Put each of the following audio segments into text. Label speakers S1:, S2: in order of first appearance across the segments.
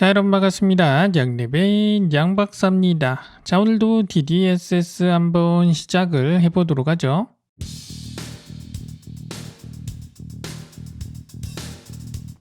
S1: 자 여러분 반갑습니다. 양립의 양박사입니다. 자 오늘도 DDSS 한번 시작을 해보도록 하죠.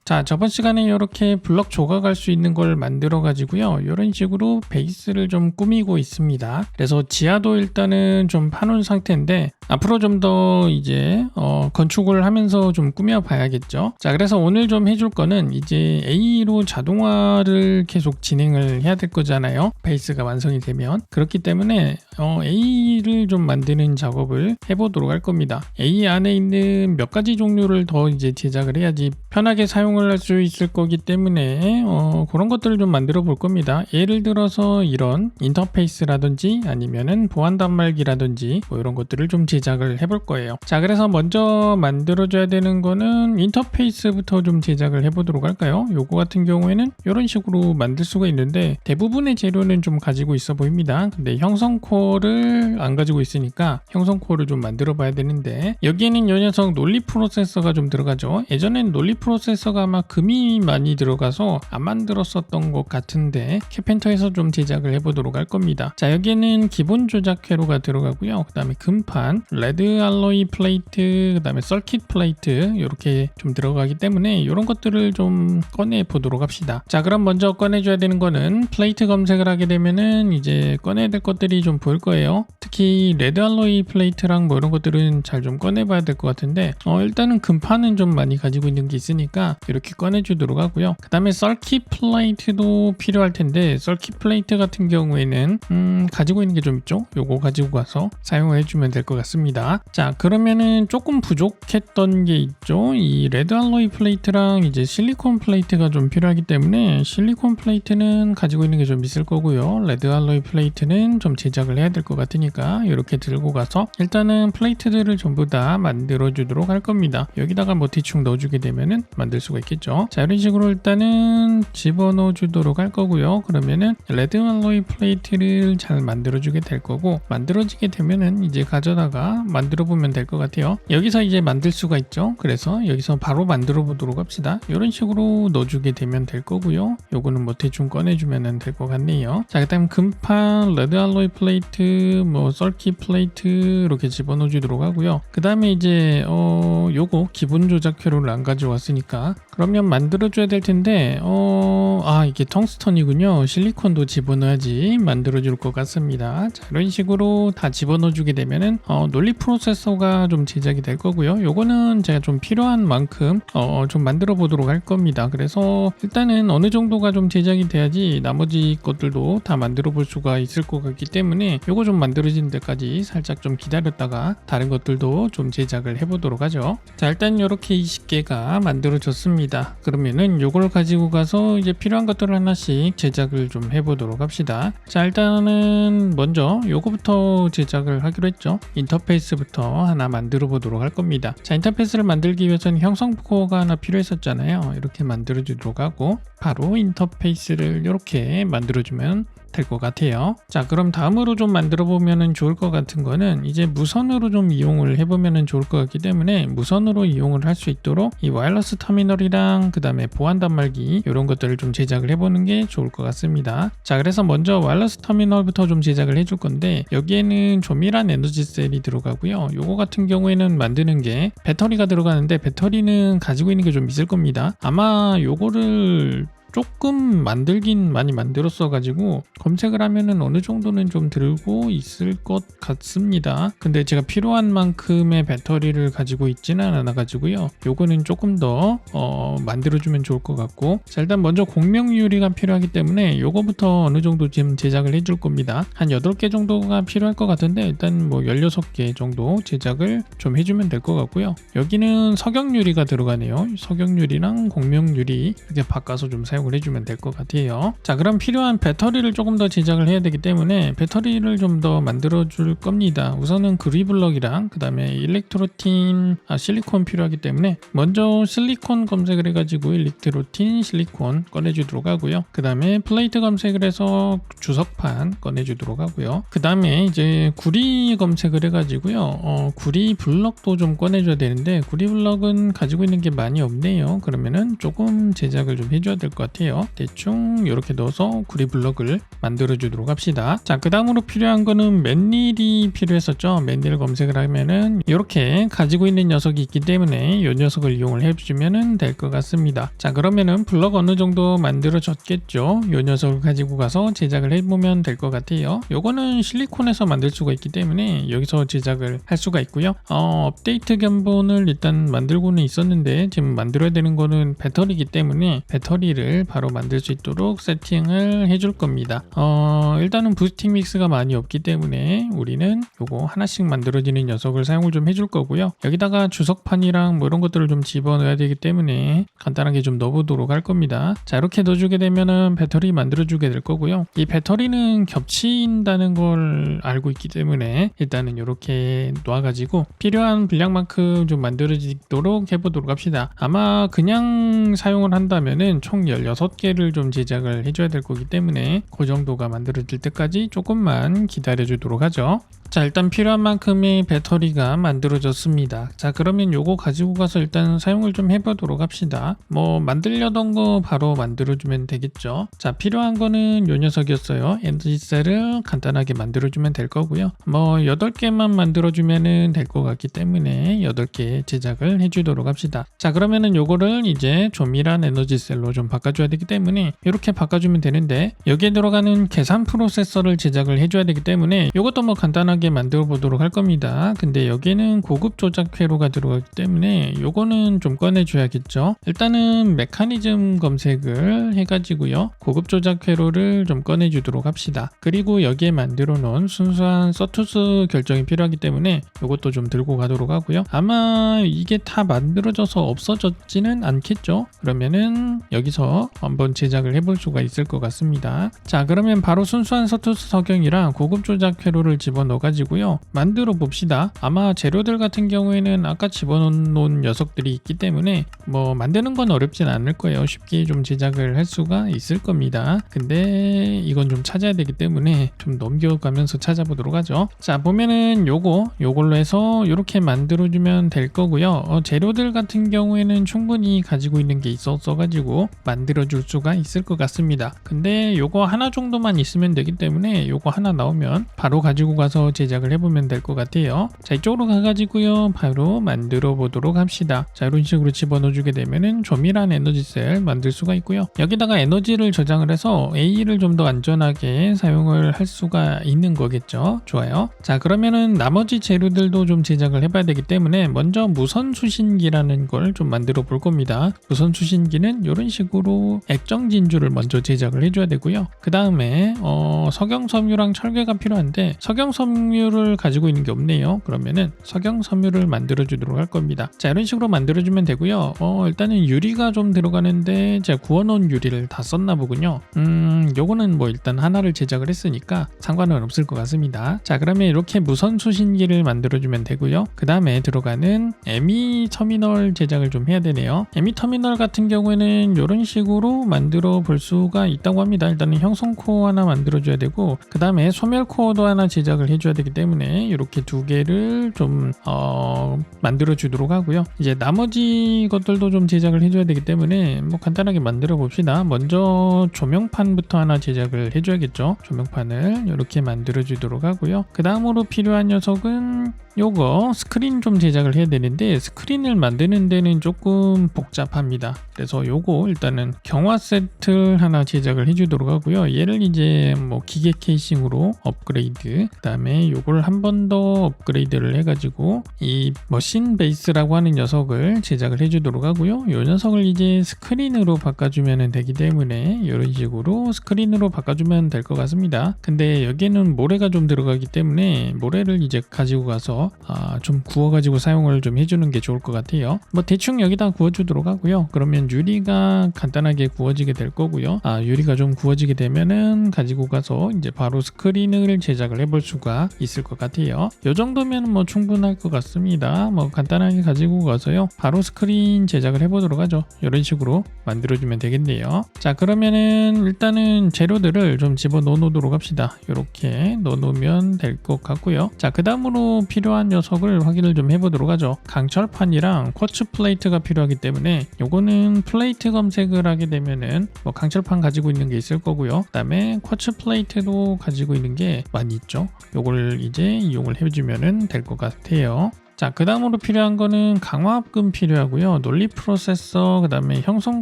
S1: 자 저번 시간에 이렇게 블럭 조각할 수 있는 걸 만들어 가지고요. 이런 식으로 베이스를 좀 꾸미고 있습니다. 그래서 지하도 일단은 좀 파놓은 상태인데 앞으로 좀 더 이제 어, 건축을 하면서 좀 꾸며 봐야겠죠. 자 그래서 오늘 좀 해줄 거는 이제 A로 자동화를 계속 진행을 해야 될 거잖아요. 베이스가 완성이 되면. 그렇기 때문에 어, A를 좀 만드는 작업을 해보도록 할 겁니다. A 안에 있는 몇 가지 종류를 더 이제 제작을 해야지 편하게 사용을 할 수 있을 거기 때문에 어, 그런 것들을 좀 만들어 볼 겁니다. 예를 들어서 이런 인터페이스라든지 아니면은 보안 단말기라든지 뭐 이런 것들을 좀 제작을 해볼 거예요. 자, 그래서 먼저 만들어 줘야 되는 거는 인터페이스부터 좀 제작을 해보도록 할까요? 요거 같은 경우에는 이런 식으로 만들 수가 있는데 대부분의 재료는 좀 가지고 있어 보입니다. 근데 형성 코어를 안 가지고 있으니까 형성 코어를 좀 만들어 봐야 되는데 여기에는 이 녀석 논리 프로세서가 좀 들어가죠. 예전엔 논리 프로세서가 아마 금이 많이 들어가서 안 만들었었던 것 같은데 캐펜터에서 좀 제작을 해보도록 할 겁니다. 자 여기에는 기본 조작 회로가 들어가고요. 그 다음에 금판, 레드 알로이 플레이트, 그 다음에 서킷 플레이트 이렇게 좀 들어가기 때문에 이런 것들을 좀 꺼내 보도록 합시다. 자 그럼 먼저 꺼내줘야 되는 거는 플레이트 검색을 하게 되면은 이제 꺼내야 될 것들이 좀 보일 거예요. 특히 레드 알로이 플레이트랑 뭐 이런 것들은 잘 좀 꺼내봐야 될 것 같은데 어, 일단은 금판은 좀 많이 가지고 있는 게 있으니까 이렇게 꺼내주도록 하고요. 그 다음에 썰킷 플레이트도 필요할 텐데 썰킷 플레이트 같은 경우에는 음, 가지고 있는 게 좀 있죠. 요거 가지고 가서 사용을 해주면 될 것 같습니다. 자 그러면은 조금 부족했던 게 있죠. 이 레드 알로이 플레이트랑 이제 실리콘 플레이트가 좀 필요하기 때문에 실리콘 플레이트는 가지고 있는 게 좀 있을 거고요. 레드 알로이 플레이트는 좀 제작을 해야 될 것 같으니까 이렇게 들고 가서 일단은 플레이트들을 전부 다 만들어 주도록 할 겁니다. 여기다가 뭐 대충 넣어주게 되면은 만들 수가 있겠죠. 자 이런 식으로 일단은 집어넣어 주도록 할 거고요. 그러면은 레드 알로이 플레이트를 잘 만들어 주게 될 거고 만들어지게 되면은 이제 가져다가 만들어 보면 될 것 같아요. 여기서 이제 만들 수가 있죠. 그래서 여기서 바로 만들어 보도록 합시다. 이런 식으로 넣어주게 되면 될 거고요. 요거는 뭐 대충 꺼내주면 될 것 같네요. 자 그 다음 금판, 레드 알로이 플레이트, 뭐 썰키 플레이트 이렇게 집어넣어 주도록 하고요. 그 다음에 이제 어 요거 기본 조작 회로를 안 가져왔으니까 그러면 만들어줘야 될 텐데 어, 아 이게 텅스턴이군요. 실리콘도 집어넣어야지 만들어줄 것 같습니다. 자, 이런 식으로 다 집어넣어주게 되면은 어, 논리 프로세서가 좀 제작이 될 거고요. 요거는 제가 좀 필요한 만큼 어, 좀 만들어 보도록 할 겁니다. 그래서 일단은 어느 정도가 좀 제작이 돼야지 나머지 것들도 다 만들어 볼 수가 있을 것 같기 때문에 요거 좀 만들어지 는 데까지 살짝 좀 기다렸다가 다른 것들도 좀 제작을 해보도록 하죠. 자 일단 이렇게 20개가 만들어졌습니다. 그러면은 요걸 가지고 가서 이제 필요한 것들을 하나씩 제작을 좀 해보도록 합시다. 자 일단은 먼저 요거부터 제작을 하기로 했죠. 인터페이스부터 하나 만들어 보도록 할 겁니다. 자 인터페이스를 만들기 위해서는 형성 코어가 하나 필요했었잖아요. 이렇게 만들어 주도록 하고 바로 인터페이스를 이렇게 만들어 주면 될 것 같아요. 자, 그럼 다음으로 좀 만들어 보면은 좋을 것 같은 거는 이제 무선으로 좀 이용을 해보면은 좋을 것 같기 때문에 무선으로 이용을 할 수 있도록 이 와이어러스 터미널이랑 그 다음에 보안 단말기 이런 것들을 좀 제작을 해보는 게 좋을 것 같습니다. 자, 그래서 먼저 와이어러스 터미널부터 좀 제작을 해줄 건데 여기에는 조밀한 에너지 셀이 들어가고요. 요거 같은 경우에는 만드는 게 배터리가 들어가는데 배터리는 가지고 있는 게 좀 있을 겁니다. 아마 요거를 조금 만들긴 많이 만들었어 가지고 검색을 하면은 어느 정도는 좀 들고 있을 것 같습니다. 근데 제가 필요한 만큼의 배터리를 가지고 있지는 않아 가지고요. 요거는 조금 더 어, 만들어주면 좋을 것 같고. 자 일단 먼저 공명 유리가 필요하기 때문에 요거부터 어느 정도 지금 제작을 해줄 겁니다. 한 8개 정도가 필요할 것 같은데 일단 뭐 16개 정도 제작을 좀 해주면 될 것 같고요. 여기는 석영 유리가 들어가네요. 석영 유리랑 공명 유리 이렇게 바꿔서 좀 사용 사용을 해주면 될 것 같아요. 자 그럼 필요한 배터리를 조금 더 제작을 해야 되기 때문에 배터리를 좀 더 만들어 줄 겁니다. 우선은 그리블럭이랑 그 다음에 일렉트로틴 아, 실리콘 필요하기 때문에 먼저 실리콘 검색을 해가지고 일렉트로틴 실리콘 꺼내주도록 하고요. 그 다음에 플레이트 검색을 해서 주석판 꺼내주도록 하고요. 그 다음에 이제 구리 검색을 해가지고요. 어, 구리 블럭도 좀 꺼내줘야 되는데 구리 블럭은 가지고 있는 게 많이 없네요. 그러면은 조금 제작을 좀 해줘야 될 것 같아요. 대충 이렇게 넣어서 구리 블럭을 만들어 주도록 합시다. 자, 그 다음으로 필요한 거는 맨닐이 필요했었죠. 맨닐 검색을 하면은 이렇게 가지고 있는 녀석이 있기 때문에 이 녀석을 이용을 해주면은 될 것 같습니다. 자, 그러면은 블럭 어느 정도 만들어졌겠죠. 이 녀석을 가지고 가서 제작을 해보면 될 것 같아요. 요거는 실리콘에서 만들 수가 있기 때문에 여기서 제작을 할 수가 있고요. 어, 업데이트 견본을 일단 만들고는 있었는데 지금 만들어야 되는 거는 배터리이기 때문에 배터리를 바로 만들 수 있도록 세팅을 해줄 겁니다. 어, 일단은 부스팅 믹스가 많이 없기 때문에 우리는 요거 하나씩 만들어지는 녀석을 사용을 좀 해줄 거고요. 여기다가 주석판이랑 뭐 이런 것들을 좀 집어넣어야 되기 때문에 간단하게 좀 넣어보도록 할 겁니다. 자 이렇게 넣어주게 되면은 배터리 만들어주게 될 거고요. 이 배터리는 겹친다는 걸 알고 있기 때문에 일단은 이렇게 놓아가지고 필요한 분량만큼 좀 만들어지도록 해보도록 합시다. 아마 그냥 사용을 한다면은 총 16 개를 좀 제작을 해줘야 될 거기 때문에 그 정도가 만들어질 때까지 조금만 기다려 주도록 하죠. 자 일단 필요한 만큼의 배터리가 만들어졌습니다. 자 그러면 요거 가지고 가서 일단 사용을 좀 해보도록 합시다. 뭐 만들려던 거 바로 만들어주면 되겠죠? 자 필요한 거는 요 녀석이었어요. 에너지셀을 간단하게 만들어주면 될 거고요. 뭐 8개만 만들어주면 될것 같기 때문에 8개 제작을 해주도록 합시다. 자 그러면은 요거를 이제 조밀한 에너지셀로 좀 바꿔줘야 되기 때문에 이렇게 바꿔주면 되는데 여기에 들어가는 계산 프로세서를 제작을 해줘야 되기 때문에 이것도 뭐 간단하게 만들어 보도록 할 겁니다. 근데 여기는 고급 조작 회로가 들어가기 때문에 요거는 좀 꺼내줘야겠죠? 일단은 메커니즘 검색을 해가지고요. 고급 조작 회로를 좀 꺼내주도록 합시다. 그리고 여기에 만들어 놓은 순수한 서투스 결정이 필요하기 때문에 요것도 좀 들고 가도록 하고요. 아마 이게 다 만들어져서 없어졌지는 않겠죠? 그러면은 여기서 한번 제작을 해볼 수가 있을 것 같습니다. 자 그러면 바로 순수한 서투스 석영이랑 고급 조작 회로를 집어넣어 가지고요. 만들어 봅시다. 아마 재료들 같은 경우에는 아까 집어넣은 녀석들이 있기 때문에 뭐 만드는 건 어렵진 않을 거예요. 쉽게 좀 제작을 할 수가 있을 겁니다. 근데 이건 좀 찾아야 되기 때문에 좀 넘겨가면서 찾아보도록 하죠. 자 보면은 요거 요걸로 해서 이렇게 만들어주면 될 거고요. 어, 재료들 같은 경우에는 충분히 가지고 있는 게 있었어 가지고 만들어 줄 수가 있을 것 같습니다. 근데 요거 하나 정도만 있으면 되기 때문에 요거 하나 나오면 바로 가지고 가서 제작을 해보면 될 것 같아요. 자 이쪽으로 가가지고요. 바로 만들어 보도록 합시다. 자 이런 식으로 집어넣어 주게 되면은 조밀한 에너지 셀 만들 수가 있고요. 여기다가 에너지를 저장을 해서 A를 좀 더 안전하게 사용을 할 수가 있는 거겠죠? 좋아요. 자 그러면은 나머지 재료들도 좀 제작을 해봐야 되기 때문에 먼저 무선 수신기라는 걸 좀 만들어 볼 겁니다. 무선 수신기는 이런 식으로 액정 진주를 먼저 제작을 해줘야 되고요. 그 다음에 어, 석영섬유랑 철괴가 필요한데 석영섬유 를 가지고 있는 게 없네요. 그러면은 석영 섬유를 만들어 주도록 할 겁니다. 자 이런 식으로 만들어 주면 되고요. 어 일단은 유리가 좀 들어가는데 제가 구워놓은 유리를 다 썼나 보군요. 음 요거는 뭐 일단 하나를 제작을 했으니까 상관은 없을 것 같습니다. 자 그러면 이렇게 무선 수신기를 만들어 주면 되고요. 그 다음에 들어가는 에미 터미널 제작을 좀 해야 되네요. 에미 터미널 같은 경우에는 이런 식으로 만들어 볼 수가 있다고 합니다. 일단은 형성 코어 하나 만들어 줘야 되고 그 다음에 소멸 코어도 하나 제작을 해줘야 되기 때문에 이렇게 두 개를 좀 어, 만들어 주도록 하고요. 이제 나머지 것들도 좀 제작을 해줘야 되기 때문에 뭐 간단하게 만들어 봅시다. 먼저 조명판부터 하나 제작을 해줘야겠죠. 조명판을 이렇게 만들어 주도록 하고요. 그 다음으로 필요한 녀석은 요거 스크린 좀 제작을 해야 되는데 스크린을 만드는 데는 조금 복잡합니다. 그래서 요거 일단은 경화 세트를 하나 제작을 해주도록 하고요. 얘를 이제 뭐 기계 케이싱으로 업그레이드 그 다음에 요걸 한번 더 업그레이드를 해가지고 이 머신 베이스라고 하는 녀석을 제작을 해주도록 하고요 요 녀석을 이제 스크린으로 바꿔주면 되기 때문에 이런 식으로 스크린으로 바꿔주면 될 것 같습니다 근데 여기에는 모래가 좀 들어가기 때문에 모래를 이제 가지고 가서 아, 좀 구워가지고 사용을 좀 해주는 게 좋을 것 같아요. 뭐 대충 여기다 구워주도록 하고요. 그러면 유리가 간단하게 구워지게 될 거고요. 아, 유리가 좀 구워지게 되면은 가지고 가서 이제 바로 스크린을 제작을 해볼 수가 있을 것 같아요. 이 정도면 뭐 충분할 것 같습니다. 뭐 간단하게 가지고 가서요. 바로 스크린 제작을 해보도록 하죠. 이런 식으로 만들어주면 되겠네요. 자 그러면은 일단은 재료들을 좀 집어 넣어 놓도록 합시다. 이렇게 넣어 놓으면 될 것 같고요. 자그 다음으로 필요한 녀석을 확인을 좀 해보도록 하죠. 강철판이랑 쿼츠 플레이트가 필요하기 때문에 요거는 플레이트 검색을 하게 되면은 뭐 강철판 가지고 있는 게 있을 거고요. 그 다음에 쿼츠 플레이트도 가지고 있는 게 많이 있죠. 요걸 이제 이용을 해주면은 될것 같아요. 자, 그 다음으로 필요한 거는 강화합금 필요하고요. 논리 프로세서, 그 다음에 형성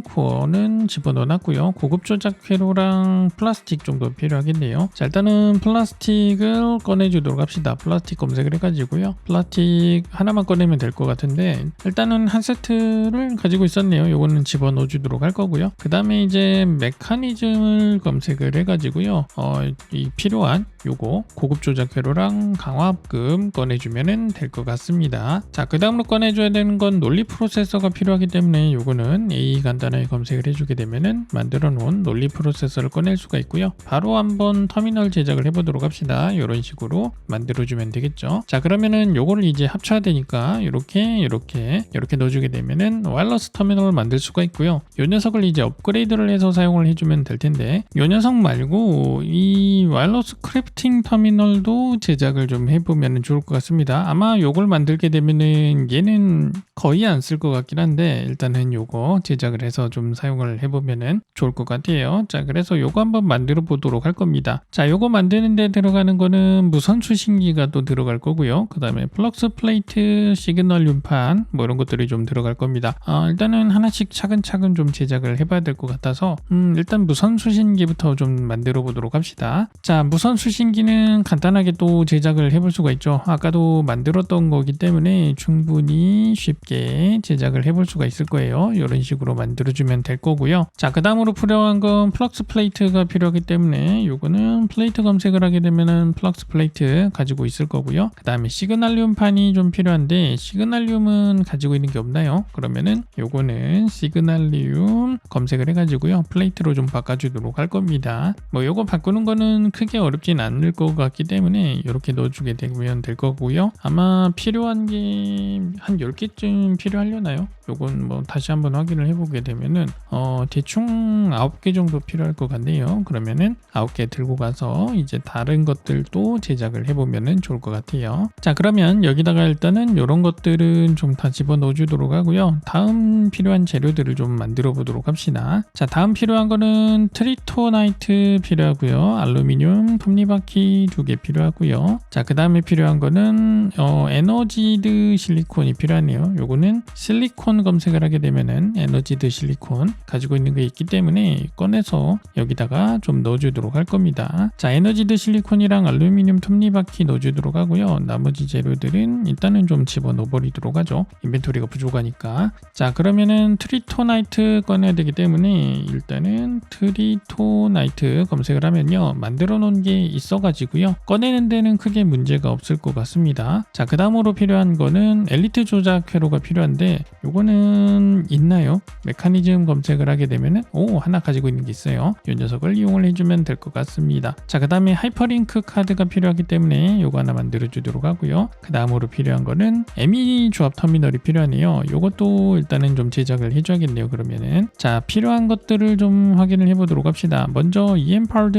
S1: 코어는 집어넣어놨고요. 고급 조작 회로랑 플라스틱 정도 필요하겠네요. 자, 일단은 플라스틱을 꺼내주도록 합시다. 플라스틱 검색을 해가지고요. 플라스틱 하나만 꺼내면 될 것 같은데, 일단은 한 세트를 가지고 있었네요. 요거는 집어넣어주도록 할 거고요. 그 다음에 이제 메커니즘을 검색을 해가지고요. 어, 이 필요한 요거 고급 조작 회로랑 강화합금 꺼내주면 될 것 같습니다. 자, 그 다음으로 꺼내줘야 되는 건 논리 프로세서가 필요하기 때문에 요거는 A 간단하게 검색을 해주게 되면은 만들어 놓은 논리 프로세서를 꺼낼 수가 있고요. 바로 한번 터미널 제작을 해보도록 합시다. 이런 식으로 만들어주면 되겠죠. 자, 그러면은 요거를 이제 합쳐야 되니까 이렇게 이렇게 이렇게 넣어주게 되면은 와이어러스 터미널을 만들 수가 있고요. 요 녀석을 이제 업그레이드를 해서 사용을 해주면 될 텐데 요 녀석 말고 이 와이어러스 크 래프팅 터미널도 제작을 좀 해보면 좋을 것 같습니다. 아마 요걸 만들게 되면은 얘는 거의 안 쓸 것 같긴 한데 일단은 요거 제작을 해서 좀 사용을 해보면은 좋을 것 같아요. 자 그래서 요거 한번 만들어 보도록 할 겁니다. 자 요거 만드는데 들어가는 거는 무선 수신기가 또 들어갈 거고요. 그 다음에 플럭스 플레이트 시그널 륜판 뭐 이런 것들이 좀 들어갈 겁니다. 어, 일단은 하나씩 차근차근 좀 제작을 해봐야 될 것 같아서 음, 일단 무선 수신기부터 좀 만들어 보도록 합시다. 자 무선 수신 기는 간단하게 또 제작을 해볼 수가 있죠. 아까도 만들었던 거기 때문에 충분히 쉽게 제작을 해볼 수가 있을 거예요. 이런 식으로 만들어주면 될 거고요. 자, 그 다음으로 필요한 건 플럭스 플레이트가 필요하기 때문에 요거는 플레이트 검색을 하게 되면은 플럭스 플레이트 가지고 있을 거고요. 그 다음에 시그널륨 판이 좀 필요한데 시그널륨은 가지고 있는 게 없나요? 그러면은 요거는 시그널륨 검색을 해가지고요. 플레이트로 좀 바꿔주도록 할 겁니다. 뭐 요거 바꾸는 거는 크게 어렵진 않을 것 같기 때문에 이렇게 넣어주게 되면 될 거고요. 아마 필요한 게 한 10개쯤 필요하려나요? 요건 뭐 다시 한번 확인을 해보게 되면은 어 대충 9개 정도 필요할 것 같네요. 그러면은 9개 들고 가서 이제 다른 것들도 제작을 해보면은 좋을 것 같아요. 자 그러면 여기다가 일단은 이런 것들은 좀 다 집어넣어 주도록 하고요. 다음 필요한 재료들을 좀 만들어 보도록 합시다. 자 다음 필요한 거는 트리토나이트 필요하고요. 알루미늄 톱니 바퀴 두 개 필요하고요. 자 그 다음에 필요한 거는 어, 에너지드 실리콘이 필요하네요. 요거는 실리콘 검색을 하게 되면은 에너지드 실리콘 가지고 있는 게 있기 때문에 꺼내서 여기다가 좀 넣어주도록 할 겁니다. 자 에너지드 실리콘이랑 알루미늄 톱니바퀴 넣어주도록 하고요. 나머지 재료들은 일단은 좀 집어넣어 버리도록 하죠. 인벤토리가 부족하니까. 자 그러면은 트리토나이트 꺼내야 되기 때문에 일단은 트리토나이트 검색을 하면요 만들어 놓은 게 있어 가지고요 꺼내는 데는 크게 문제가 없을 것 같습니다. 자 그 다음으로 필요한 거는 엘리트 조작 회로가 필요한데 요거는 있나요? 메커니즘 검색을 하게 되면은 오 하나 가지고 있는 게 있어요. 이 녀석을 이용을 해주면 될 것 같습니다. 자 그 다음에 하이퍼링크 카드가 필요하기 때문에 요거 하나 만들어 주도록 하고요. 그 다음으로 필요한 거는 에미 조합 터미널이 필요하네요. 요것도 일단은 좀 제작을 해줘야겠네요. 그러면은 자 필요한 것들을 좀 확인을 해보도록 합시다. 먼저 EMPARD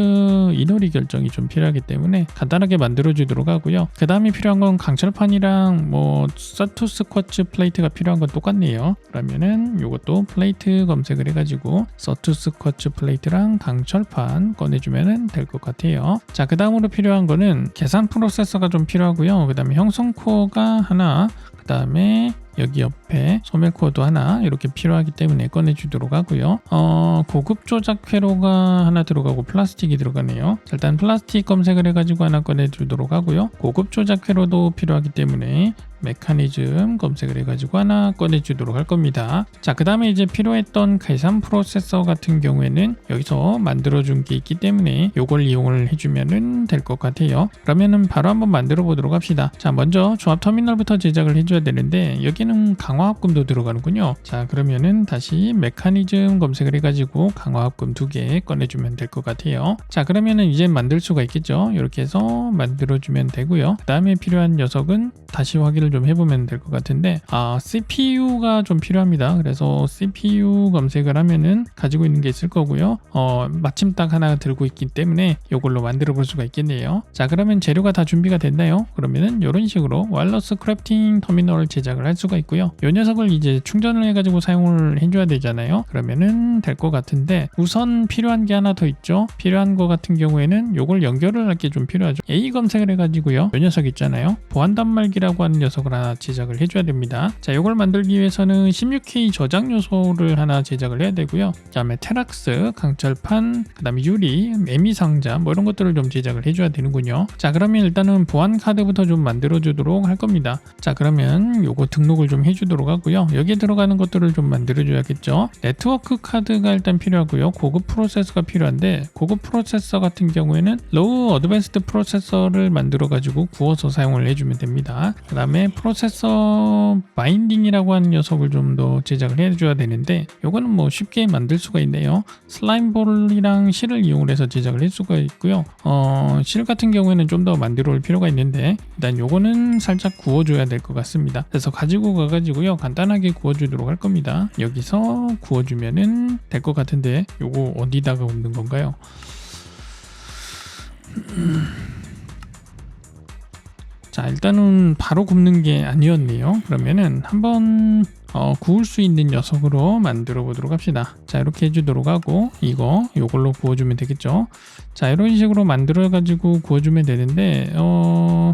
S1: 이너리 결정이 좀 필요 하기 때문에 간단하게 만들어 주도록 하고요. 그 다음에 필요한 건 강철판이랑 뭐 서투스 쿼츠 플레이트가 필요한 건 똑같네요. 그러면은 요것도 플레이트 검색을 해가지고 서투스 쿼츠 플레이트랑 강철판 꺼내주면 될 것 같아요. 자, 그 다음으로 필요한 거는 계산 프로세서가 좀 필요하고요. 그 다음에 형성 코어가 하나, 그 다음에 여기 옆에 소멸 코어도 하나 이렇게 필요하기 때문에 꺼내주도록 하고요. 어, 고급 조작 회로가 하나 들어가고 플라스틱이 들어가네요. 자, 일단 플라스틱 검색을 해가지고 하나 꺼내주도록 하고요. 고급 조작 회로도 필요하기 때문에 메커니즘 검색을 해가지고 하나 꺼내주도록 할 겁니다. 자, 그 다음에 이제 필요했던 계산 프로세서 같은 경우에는 여기서 만들어준 게 있기 때문에 이걸 이용을 해주면 될것 같아요. 그러면은 바로 한번 만들어 보도록 합시다. 자, 먼저 조합 터미널부터 제작을 해줘야 되는데 여기는 강화 합금도 들어가는군요. 자, 그러면은 다시 메커니즘 검색을 해가지고 강화합금 두 개 꺼내주면 될 것 같아요. 자, 그러면은 이제 만들 수가 있겠죠. 이렇게 해서 만들어주면 되고요. 그 다음에 필요한 녀석은 다시 확인을 좀 해보면 될 것 같은데 아 CPU가 좀 필요합니다. 그래서 CPU 검색을 하면은 가지고 있는 게 있을 거고요. 어 마침 딱 하나 들고 있기 때문에 이걸로 만들어 볼 수가 있겠네요. 자 그러면 재료가 다 준비가 됐나요? 그러면은 이런 식으로 와이어러스 크래프팅 터미널을 제작을 할 수가 있고요. 이 녀석을 이제 충전을 해가지고 사용을 해줘야 되잖아요. 그러면은 될 것 같은데 우선 필요한 게 하나 더 있죠. 필요한 거 같은 경우에는 요걸 연결을 할 게 좀 필요하죠. A 검색을 해가지고요. 이 녀석 있잖아요. 보안 단말기라고 하는 녀석을 하나 제작을 해줘야 됩니다. 자, 요걸 만들기 위해서는 16K 저장 요소를 하나 제작을 해야 되고요. 그 다음에 테락스, 강철판, 그 다음에 유리, 매미 상자 뭐 이런 것들을 좀 제작을 해줘야 되는군요. 자, 그러면 일단은 보안 카드부터 좀 만들어 주도록 할 겁니다. 자, 그러면 요거 등록을 좀 해주도록 하고요. 여기에 들어가는 것들을 좀 만들어줘야겠죠. 네트워크 카드가 일단 필요하고요. 고급 프로세서가 필요한데 고급 프로세서 같은 경우에는 로우 어드밴스드 프로세서를 만들어 가지고 구워서 사용을 해주면 됩니다. 그 다음에 프로세서 바인딩이라고 하는 녀석을 좀 더 제작을 해줘야 되는데 요거는 뭐 쉽게 만들 수가 있네요. 슬라임볼이랑 실을 이용을 해서 제작을 할 수가 있고요. 어, 실 같은 경우에는 좀 더 만들어 올 필요가 있는데 일단 요거는 살짝 구워줘야 될 것 같습니다. 그래서 가지고 가가지고요 간단하게 구워주도록 할 겁니다. 여기서 구워주면은 될 것 같은데 요거 어디다가 굽는 건가요? 자 일단은 바로 굽는 게 아니었네요 그러면은 한번 어, 구울 수 있는 녀석으로 만들어 보도록 합시다 자 이렇게 해주도록 하고 이거 이걸로 구워주면 되겠죠 자 이런 식으로 만들어 가지고 구워주면 되는데 어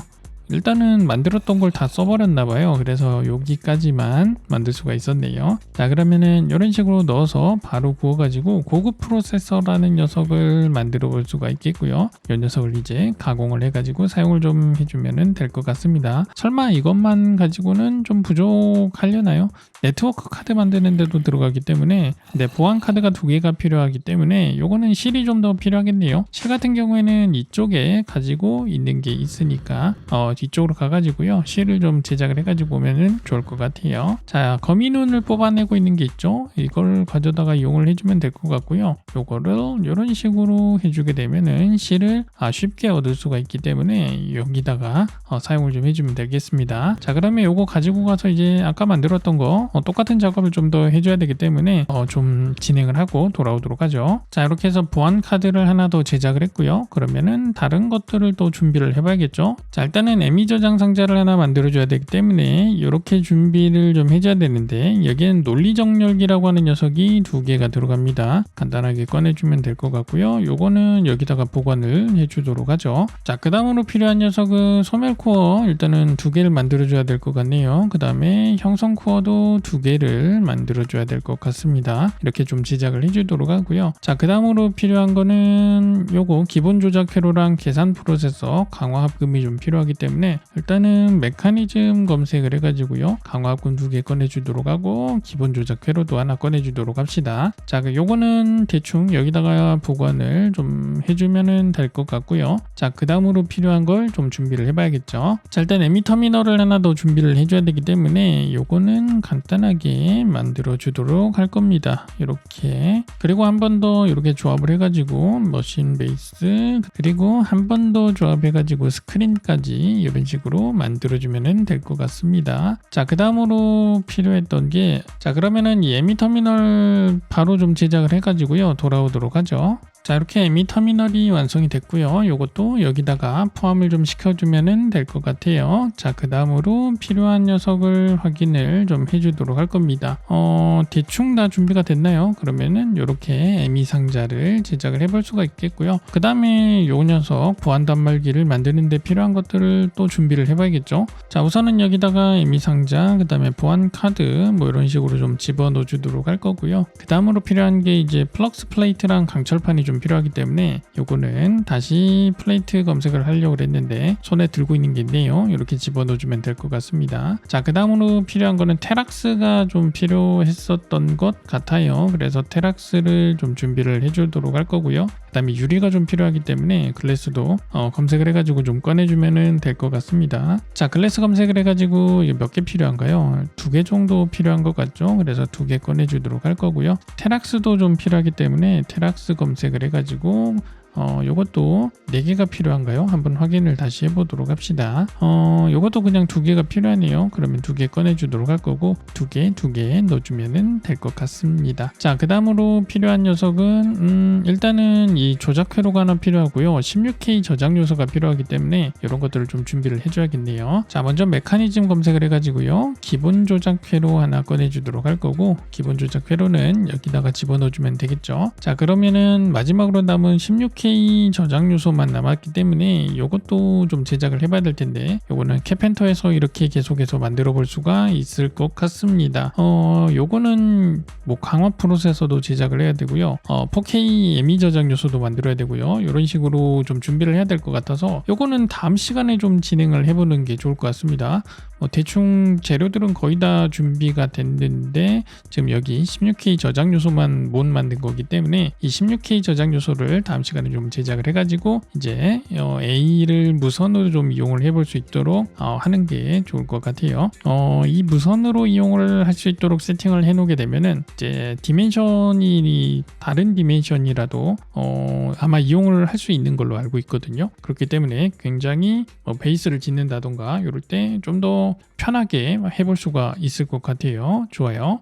S1: 일단은 만들었던 걸 다 써버렸나 봐요. 그래서 여기까지만 만들 수가 있었네요. 자 그러면은 이런 식으로 넣어서 바로 구워 가지고 고급 프로세서라는 녀석을 만들어 볼 수가 있겠고요. 이 녀석을 이제 가공을 해 가지고 사용을 좀 해주면 될것 같습니다. 설마 이것만 가지고는 좀 부족하려나요? 네트워크 카드 만드는 데도 들어가기 때문에 네, 보안 카드가 두 개가 필요하기 때문에 요거는 실이 좀 더 필요하겠네요. 실 같은 경우에는 이쪽에 가지고 있는 게 있으니까 어, 뒤쪽으로 가가지고요. 실을 좀 제작을 해가지고 오면은 좋을 것 같아요. 자 거미눈을 뽑아내고 있는 게 있죠. 이걸 가져다가 이용을 해주면 될 것 같고요. 요거를 이런 식으로 해주게 되면은 실을 아, 쉽게 얻을 수가 있기 때문에 여기다가 어, 사용을 좀 해주면 되겠습니다. 자 그러면 요거 가지고 가서 이제 아까 만들었던 거 어, 똑같은 작업을 좀 더 해줘야 되기 때문에 어, 좀 진행을 하고 돌아오도록 하죠. 자 이렇게 해서 보안 카드를 하나 더 제작을 했고요. 그러면은 다른 것들을 또 준비를 해봐야겠죠? 자 일단은 에미 저장 상자를 하나 만들어줘야 되기 때문에 이렇게 준비를 좀 해줘야 되는데 여기엔 논리정렬기라고 하는 녀석이 두 개가 들어갑니다. 간단하게 꺼내주면 될 것 같고요. 요거는 여기다가 보관을 해주도록 하죠. 자 그 다음으로 필요한 녀석은 소멸 코어 일단은 두 개를 만들어줘야 될 것 같네요. 그 다음에 형성 코어도 두 개를 만들어줘야 될 것 같습니다. 이렇게 좀 제작을 해주도록 하고요. 자 그 다음으로 필요한 거는 요거 기본 조작 회로랑 계산 프로세서 강화 합금이 좀 필요하기 때문에 일단은 메커니즘 검색을 해가지고요. 강화 합금 두개 꺼내주도록 하고 기본 조작 회로도 하나 꺼내주도록 합시다. 자그 요거는 대충 여기다가 보관을 좀 해주면은 될 것 같고요. 자 그 다음으로 필요한 걸 좀 준비를 해봐야겠죠. 자 일단 에미 터미널을 하나 더 준비를 해줘야 되기 때문에 요거는 간단하게 만들어 주도록 할 겁니다. 이렇게. 그리고 한 번 더 이렇게 조합을 해가지고 머신 베이스 그리고 한 번 더 조합해가지고 스크린까지 이런 식으로 만들어주면 될 것 같습니다. 자 그 다음으로 필요했던 게 자 그러면은 이 에미 터미널 바로 좀 제작을 해가지고요 돌아오도록 하죠 자 이렇게 에미 터미널이 완성이 됐고요. 요것도 여기다가 포함을 좀 시켜주면 될 것 같아요. 자그 다음으로 필요한 녀석을 확인을 좀 해주도록 할 겁니다. 어 대충 다 준비가 됐나요? 그러면은 이렇게 에미 상자를 제작을 해볼 수가 있겠고요. 그 다음에 요 녀석 보안 단말기를 만드는 데 필요한 것들을 또 준비를 해봐야겠죠? 자 우선은 여기다가 에미 상자 그 다음에 보안 카드 뭐 이런 식으로 좀 집어넣어 주도록 할 거고요. 그 다음으로 필요한 게 이제 플럭스 플레이트랑 강철판이 좀 필요하기 때문에 요거는 다시 플레이트 검색을 하려고 했는데 손에 들고 있는 게 있네요. 이렇게 집어넣어 주면 될 것 같습니다. 자 그 다음으로 필요한 거는 테락스가 좀 필요했었던 것 같아요. 그래서 테락스를 좀 준비를 해주도록 할 거고요. 그 다음에 유리가 좀 필요하기 때문에 글래스도 어, 검색을 해가지고 좀 꺼내주면 될 것 같습니다. 자 글래스 검색을 해가지고 몇 개 필요한가요? 두 개 정도 필요한 것 같죠? 그래서 두 개 꺼내주도록 할 거고요. 테락스도 좀 필요하기 때문에 테락스 검색을 해가지고 어, 요것도 4개가 필요한가요? 한번 확인을 다시 해보도록 합시다. 어, 요것도 그냥 두 개가 필요하네요. 그러면 두개 꺼내주도록 할 거고 두 개, 두개 넣어주면 될 것 같습니다. 자, 그 다음으로 필요한 녀석은 음, 일단은 이 조작 회로가 하나 필요하고요. 16K 저장 요소가 필요하기 때문에 이런 것들을 좀 준비를 해줘야겠네요. 자, 먼저 메커니즘 검색을 해가지고요. 기본 조작 회로 하나 꺼내주도록 할 거고 기본 조작 회로는 여기다가 집어넣어주면 되겠죠. 자, 그러면은 마지막으로 남은 16K 저장 요소만 남았기 때문에 이것도 좀 제작을 해봐야 될 텐데 요거는 캐펜터에서 이렇게 계속해서 만들어 볼 수가 있을 것 같습니다. 어, 요거는 뭐 강화 프로세서도 제작을 해야 되고요. 어, 4K ME 저장 요소도 만들어야 되고요. 이런 식으로 좀 준비를 해야 될 것 같아서 요거는 다음 시간에 좀 진행을 해보는 게 좋을 것 같습니다. 뭐 대충 재료들은 거의 다 준비가 됐는데 지금 여기 16K 저장 요소만 못 만든 거기 때문에 이 16K 저장 요소를 다음 시간에 좀 제작을 해가지고 이제 어, A를 무선으로 좀 이용을 해볼 수 있도록 어, 하는 게 좋을 것 같아요. 어, 이 무선으로 이용을 할 수 있도록 세팅을 해놓게 되면은 이제 디멘션이 다른 디멘션이라도 어, 아마 이용을 할 수 있는 걸로 알고 있거든요. 그렇기 때문에 굉장히 뭐 베이스를 짓는다던가 이럴 때 좀 더 편하게 해볼 수가 있을 것 같아요. 좋아요.